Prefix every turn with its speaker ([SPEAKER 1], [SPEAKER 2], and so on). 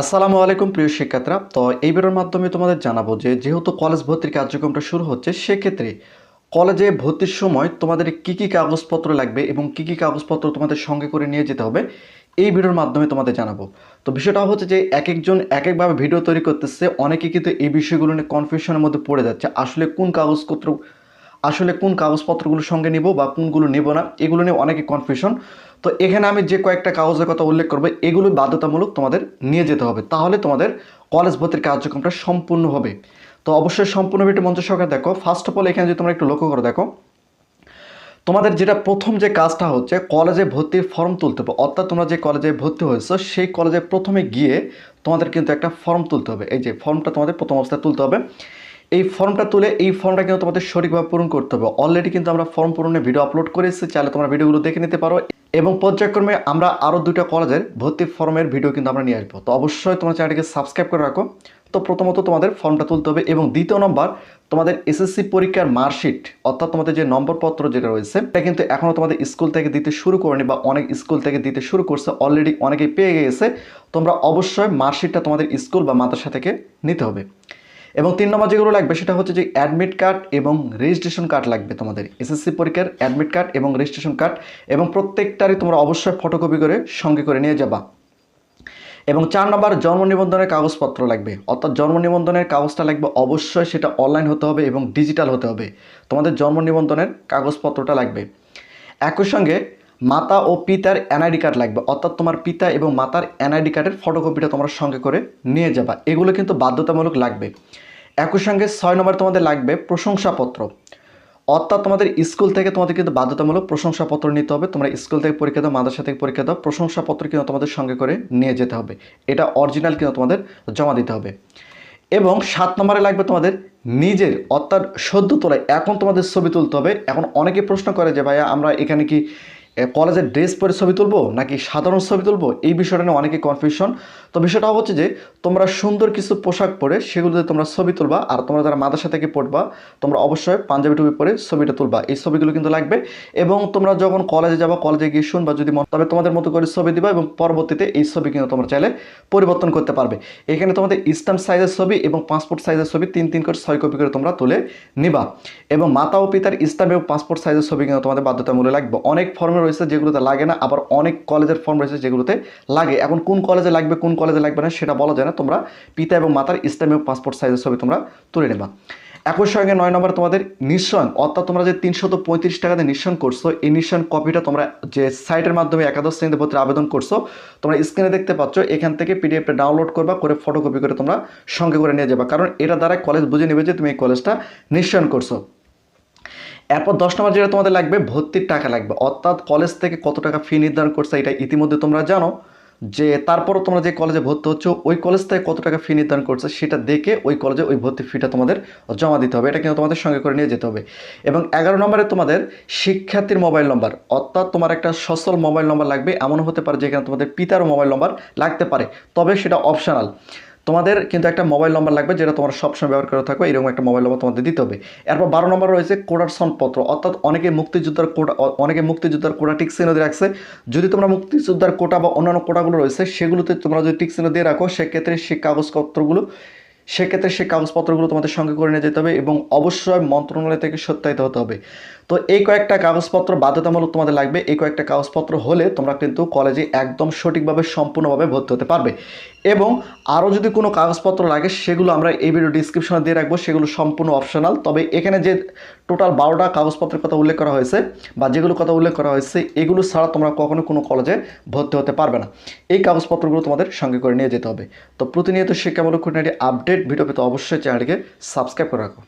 [SPEAKER 1] আসসালামু আলাইকুম প্রিয় শিক্ষার্থীরা। তো এই ভিডিওর মাধ্যমে তোমাদের জানাব যে, যেহেতু কলেজ ভর্তির কার্যক্রমটা শুরু হচ্ছে, সেক্ষেত্রে কলেজে ভর্তির সময় তোমাদের কি কি কাগজপত্র লাগবে এবং কি কি কাগজপত্র তোমাদের সঙ্গে করে নিয়ে যেতে হবে, এই ভিডিওর মাধ্যমে তোমাদের জানাব। তো বিষয়টা হচ্ছে যে এক একজন এক একভাবে ভিডিও তৈরি করতেছে, অনেকে কিন্তু এই বিষয়গুলো নিয়ে কনফিউশনের মধ্যে পড়ে যাচ্ছে, আসলে কোন কাগজপত্র, আসলে কোন কাগজপত্রগুলো সঙ্গে নিব বা কোনগুলো নেব না, এগুলো নিয়ে অনেকে কনফিউশন তো এখানে আমি যে কয়েকটা কাগজের কথা উল্লেখ করব, এগুলো বাধ্যতামূলক তোমাদের নিয়ে যেতে হবে। তাহলে তোমাদের কলেজ ভর্তির কার্যক্রমটা সম্পূর্ণ হবে। তো অবশ্যই সম্পূর্ণ ভিডিও মঞ্চ সহকারে দেখো। ফার্স্ট অফ অল এখানে যদি তোমরা একটু লক্ষ্য করে, দেখো। তোমাদের যেটা প্রথম যে কাজটা হচ্ছে, কলেজে ভর্তির ফর্ম তুলতে হবে। অর্থাৎ তোমরা যে কলেজে ভর্তি হয়েছো, সেই কলেজে প্রথমে গিয়ে তোমাদের কিন্তু একটা ফর্ম তুলতে হবে। এই যে ফর্মটা তোমাদের প্রথম অবস্থায় তুলতে হবে। এই ফর্মটা তুলে এই ফর্মটা কিন্তু তোমাদের সঠিকভাবে পূরণ করতে হবে। অলরেডি কিন্তু আমরা ফর্ম পূরণের ভিডিও আপলোড করেছি চাইলে তোমরা ভিডিওগুলো দেখে নিতে পারো। এবং পর্যায়ক্রমে আমরা আরও দুটো কলেজের ভর্তি ফর্মের ভিডিও কিন্তু আমরা নিয়ে আসব। তো অবশ্যই তোমার চ্যানেলটিকে সাবস্ক্রাইব করে রাখো। তো প্রথমত তোমাদের ফর্মটা তুলতে হবে এবং দ্বিতীয় নম্বর তোমাদের এসএসসি পরীক্ষার মার্কশিট অর্থাৎ তোমাদের যে নম্বরপত্র যেটা রয়েছে, এটা কিন্তু এখনও তোমাদের স্কুল থেকে দিতে শুরু করেনি বা অনেক স্কুল থেকে দিতে শুরু করছে অলরেডি অনেকেই পেয়ে গেছে। তোমরা অবশ্যই মার্কশিটটা তোমাদের স্কুল বা মাদ্রাসা থেকে নিতে হবে। এবং তিন নম্বর যেগুলো লাগবে সেটা হচ্ছে যে অ্যাডমিট কার্ড এবং রেজিস্ট্রেশন কার্ড লাগবে তোমাদের। এসএসসি পরীক্ষার অ্যাডমিট কার্ড এবং রেজিস্ট্রেশন কার্ড এবং প্রত্যেকটারই তোমরা অবশ্যই ফটোকপি করে সঙ্গে করে নিয়ে যাবা। এবং চার নম্বর জন্ম নিবন্ধনের কাগজপত্র লাগবে। অর্থাৎ জন্ম নিবন্ধনের কাগজটা লাগবে অবশ্যই সেটা অনলাইন হতে হবে এবং ডিজিটাল হতে হবে। তোমাদের জন্ম নিবন্ধনের কাগজপত্রটা লাগবে। একই সঙ্গে মাতা ও পিতার এনআইডি কার্ড লাগবে। অর্থাৎ তোমার পিতা এবং মাতার এনআইডি কার্ডের ফটোকপিটা তোমরা সঙ্গে করে নিয়ে যাবা। এগুলো কিন্তু বাধ্যতামূলক লাগবে। একই সঙ্গে ছয় নম্বর তোমাদের লাগবে প্রশংসাপত্র। অর্থাৎ তোমাদের স্কুল থেকে তোমাদের কিন্তু বাধ্যতামূলক প্রশংসাপত্র নিতে হবে। তোমরা স্কুল থেকে পরীক্ষা দাও, মাদ্রাসা থেকে পরীক্ষা দাও, প্রশংসাপত্র কিন্তু তোমাদের সঙ্গে করে নিয়ে যেতে হবে। এটা অরিজিনাল কিন্তু তোমাদের জমা দিতে হবে। এবং সাত নম্বরে লাগবে তোমাদের নিজের, অর্থাৎ সদ্য তোলায়। এখন তোমাদের ছবি তুলতে হবে। এখন অনেকে প্রশ্ন করে যে, ভাইয়া, আমরা এখানে কি কলেজের ড্রেস পরে ছবি তুলবো নাকি সাধারণ ছবি তুলবো? এই বিষয়টা নিয়ে অনেকে কনফিউশন তো বিষয়টা হচ্ছে যে তোমরা সুন্দর কিছু পোশাক পরে সেগুলোতে তোমরা ছবি তুলবা, আর তোমরা যারা মাদ্রাসা থেকে পড়বা, তোমরা অবশ্যই পাঞ্জাবি টুপি পরে ছবিটা তুলবা। এই ছবিগুলো কিন্তু লাগবে। এবং তোমরা যখন কলেজে যাবা কলেজে গিয়ে শুনবা যদি মন তবে তোমাদের মতো করে ছবি দিবা এবং পরবর্তীতে এই ছবি কিন্তু তোমরা চাইলে পরিবর্তন করতে পারবে। এখানে তোমাদের স্ট্যাম্প সাইজের ছবি এবং পাসপোর্ট সাইজের ছবি তিন তিন করে, ছয় কপি করে তোমরা তুলে নিবা। এবং মাতা ও পিতার স্ট্যাম্প এবং পাসপোর্ট সাইজের ছবি কিন্তু তোমাদের বাধ্যতামূলক লাগবে। অনেক ফর্মে রয়েছে যেগুলোতে লাগে না, আবার অনেক কলেজের ফর্ম রয়েছে যেগুলোতে লাগে। এখন কোন কলেজে লাগবে, কোন কলেজে লাগবে না, সেটা বলা যায় না। তোমরা পিতা এবং মাতার স্ট্যাম্প পাসপোর্ট সাইজের ছবি তোমরা তুলে নেবা। একই সঙ্গে নয় নম্বর তোমাদের নিঃসয়ন অর্থাৎ তোমরা যে তিনশত পঁয়ত্রিশ টাকাতে নিঃসয়ন করছ, এই নিঃসয়ন কপিটা তোমরা যে সাইটের মাধ্যমে একাদশ শ্রেণীতে ভর্তির আবেদন করছ, তোমরা স্ক্রিনে দেখতে পাচ্ছ, এখান থেকে পিডিএফটা ডাউনলোড করবা, করে ফটোকপি করে তোমরা সঙ্গে করে নিয়ে যাবা। কারণ এটা দ্বারা কলেজ বুঝে নেবে যে তুমি এই কলেজটা নিঃসয়ন করছ। এরপর দশ নম্বর যেটা তোমাদের লাগবে, ভর্তির টাকা লাগবে। অর্থাৎ কলেজ থেকে কত টাকা ফি নির্ধারণ করছে, এটা ইতিমধ্যে তোমরা জানো। যে তারপরও তোমরা যে কলেজে ভর্তি হচ্ছ, ওই কলেজ থেকে কত টাকা ফি নির্ধারণ করছে সেটা দেখে ওই কলেজে ওই ভর্তি ফিটা তোমাদের জমা দিতে হবে। এটা কিন্তু তোমাদের সঙ্গে করে নিয়ে যেতে হবে। এবং এগারো নম্বরে তোমাদের শিক্ষার্থীর মোবাইল নম্বর অর্থাৎ তোমার একটা সচল মোবাইল নম্বর লাগবে। এমন হতে পারে যেখানে তোমাদের পিতার মোবাইল নম্বর লাগতে পারে। তবে সেটা অপশনাল তোমাদের কিন্তু একটা মোবাইল নম্বর লাগবে যেটা তোমরা সবসময় ব্যবহার করে থাকো, এরকম একটা মোবাইল নম্বর তোমাদের দিতে হবে। এরপর বারো নম্বর রয়েছে কোডারসন পত্র অর্থাৎ অনেকে মুক্তিযোদ্ধার কোটা, অনেকে মুক্তিযোদ্ধার কোটা টিকসিনো দিয়ে রাখছে। যদি তোমরা মুক্তিযোদ্ধার কোটা বা অন্যান্য কোটাগুলো রয়েছে, সেগুলোতে তোমরা যদি টিকসিনো দিয়ে রাখো, সেক্ষেত্রে সেই কাগজপত্রগুলো, সেক্ষেত্রে সেই কাগজপত্রগুলো তোমাদের সঙ্গে করে নিয়ে যেতে হবে এবং অবশ্যই মন্ত্রণালয় থেকে সত্যায়িত হতে হবে। তো এই কয়েকটা কাগজপত্র বাধ্যতামূলক তোমাদের লাগবে। এই কয়েকটা কাগজপত্র হলে তোমরা কিন্তু কলেজে একদম সঠিকভাবে সম্পূর্ণভাবে ভর্তি হতে পারবে। এবং আরও যদি কোনো কাগজপত্র লাগে, সেগুলো আমরা এই ভিডিও ডিসক্রিপশনে দিয়ে রাখব। সেগুলো সম্পূর্ণ অপশনাল তবে এখানে যে টোটাল বারোটা কাগজপত্রের কথা উল্লেখ করা হয়েছে বা যেগুলো কথা উল্লেখ করা হয়েছে, এগুলো ছাড়া তোমরা কখনো কোনো কলেজে ভর্তি হতে পারবে না। এই কাগজপত্রগুলো তোমাদের সঙ্গে করে নিয়ে যেতে হবে। তো প্রতিনিয়ত শিক্ষামূলক খুঁটিনাটি আপডেট ভিডিও পেতে অবশ্যই চ্যানেলটিকে সাবস্ক্রাইব করে রাখো।